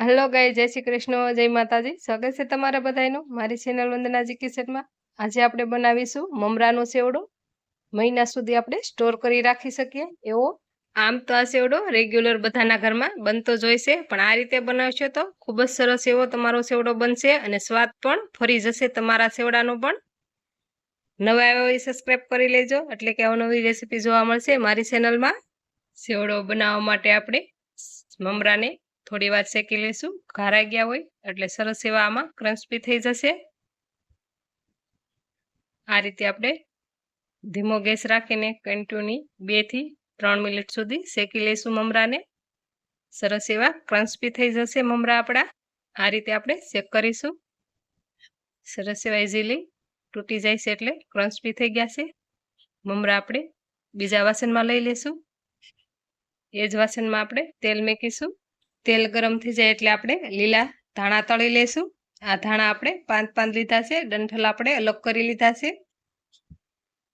Hello ગાય જય શ્રી કૃષ્ણ, જય માતાજી. સ્વાગત છે તમારા બધાનું મારી ચેનલ વંદનાજી કિચનમાં આજે આપણે બનાવીશું મમરાનો સેવડો. મહિના સુધી આપણે સ્ટોર કરી રાખી શકીએ. એવો આમ તો આ સેવડો રેગ્યુલર બધાના ઘરમાં બનતો જોઈશે પણ આ રીતે બનાવશો તો ખૂબ જ સરસ એવો તમારો સેવડો બનશે અને સ્વાદ પણ ફરી જશે તમારા સેવડાનો પણ. નવા આવ્યા સબસ્ક્રાઈબ કરી લેજો, એટલે કે અવનવી રેસીપી જોવા મળશે મારી ચેનલમાં સેવડો બનાવવા માટે આપણે મમરાને થોડી વાર શેકી લઈશું. ઘારા ગયા હોય, એટલે સરસ એવા આમાં ક્રન્ચપી થઈ જશે. આ રીતે આપણે ધીમો ગેસ રાખીને કન્ટિન્યુ બેથી ત્રણ મિનિટ સુધી શેકી લઈશું મમરાને. સરસ એવા ક્રન્ચપી થઈ જશે મમરા આપણા. આ રીતે આપણે શેક કરીશું. સરસ એવા ઇઝીલી તૂટી જાય છે એટલે ક્રન્ચપી થઈ ગયા છે. મમરા આપણે બીજા વાસણમાં લઈ લઈશું. એ જ વાસણમાં આપણે તેલ મેકીશું. તેલ ગરમ થઈ જાય એટલે આપણે લીલા ધાણા તળી લઈશું આ ધાણા આપણે પાંચ પાંચ લીધા છે. ડંઠલ આપણે અલગ કરી લીધા છે.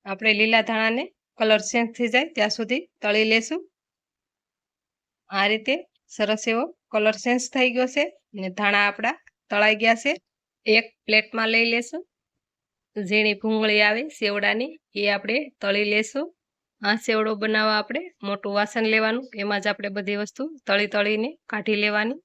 આપણે લીલા ધાણાને કલર ચેન્જ થઈ જાય ત્યાં સુધી તળી લેશું. આ રીતે સરસ એવો કલર ચેન્જ થઈ ગયો છે અને ધાણા આપણા તળાઈ ગયા છે. એક પ્લેટમાં લઈ લેશું. ઝીણી ભૂંગળી આવે, સેવડાની, એ આપણે તળી લેશું. આ સેવડો બનાવવા આપણે મોટું વાસણ લેવાનું, એમાં જ આપણે બધી વસ્તુ તળી તળીને કાઢી લેવાની.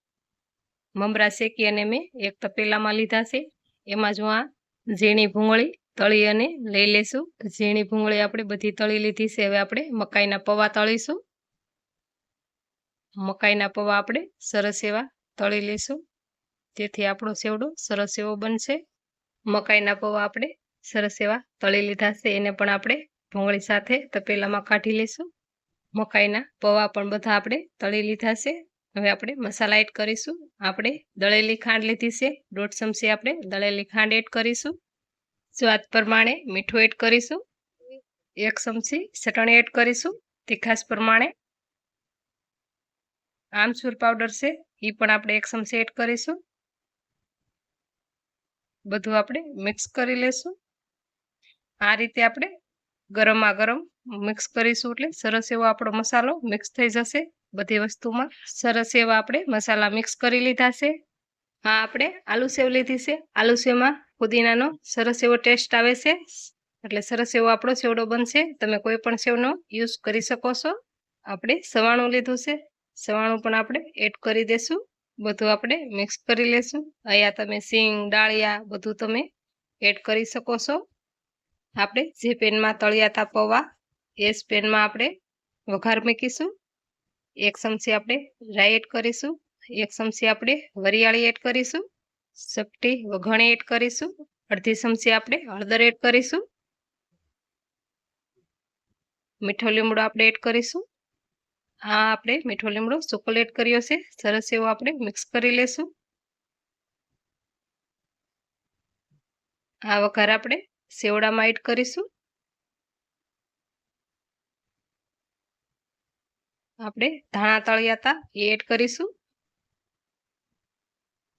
મમરા શેકી અને મેં એક તપેલામાં લીધા છે. એમાં જ હું આ ઝીણી ભૂંગળી તળી અને લઈ લેશું. ઝીણી ભૂંગળી આપણે બધી તળી લીધી છે. હવે આપણે મકાઈના પૌવા તળીશું. મકાઈના પૌવા આપણે સરસ એવા તળી લઈશું જેથી આપણો સેવડો સરસ એવો બનશે. મકાઈના પૌવા આપણે સરસ એવા તળી લીધા છે. એને પણ આપણે ભૂંગળી સાથે તપેલામાં કાઢી લઈશું. મકાઈના પૌવા પણ બધા આપણે તળી લીધા છે. હવે આપણે મસાલા એડ કરીશું. આપણે દળેલી ખાંડ લીધી છે. દોઢ ચમચી આપણે દળેલી ખાંડ એડ કરીશું. સ્વાદ પ્રમાણે મીઠું એડ કરીશું. એક ચમચી ચટણી એડ કરીશું. તીખાસ પ્રમાણે. આમચૂર પાવડર છે. એ પણ આપણે એક ચમચી એડ કરીશું. બધું આપણે મિક્સ કરી લેશું આ રીતે આપણે ગરમા ગરમ મિક્સ કરીશું એટલે સરસ એવો આપણો મસાલો મિક્સ થઈ જશે બધી વસ્તુમાં. સરસ એવા આપણે મસાલા મિક્સ કરી લીધા છે. હા, આપણે આલુ સેવ લીધી છે. આલુ સેવમાં પુદીનાનો સરસ એવો ટેસ્ટ આવે છે. એટલે સરસ એવો આપણો સેવડો બનશે. તમે કોઈ પણ સેવનો યુઝ કરી શકો છો. આપણે સવાણું લીધું છે. સવાણું પણ આપણે એડ કરી દેશું. બધું આપણે મિક્સ કરી લેશું. અહીંયા તમે સિંગ, ડાળિયા બધું તમે એડ કરી શકો છો. આપણે જે પેનમાં તળિયા પૌવા એ જ પેનમાં આપણે વઘાર મૂકીશું. એક ચમચી આપણે રાઈ એડ કરીશું. એક ચમચી આપણે વરિયાળી એડ કરીશું. ચપટી વઘણી એડ કરીશું. અડધી ચમચી આપણે હળદર એડ કરીશું. મીઠો લીમડો આપણે એડ કરીશું. આ આપણે મીઠો લીમડો સુકલ એડ કર્યો છે. સરસ એવો આપણે મિક્સ કરી લેશું. આ વઘાર આપણે સેવડામાં એડ કરીશું. આપણે ધાણા તળિયા હતા એ એડ કરીશું.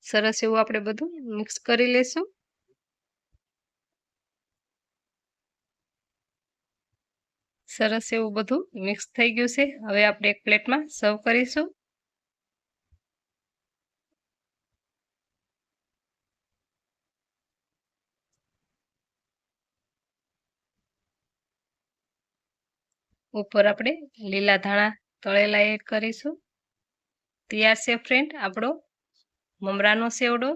સરસ એવું આપણે બધું મિક્સ કરી લેશું. સરસ એવું બધું મિક્સ થઈ ગયું છે. હવે આપણે એક પ્લેટમાં સર્વ કરીશું. ઉપર આપણે લીલા ધાણા તળેલા એડ કરીશું. તૈયાર છે ફ્રેન્ડ આપણો મમરાનો સેવડો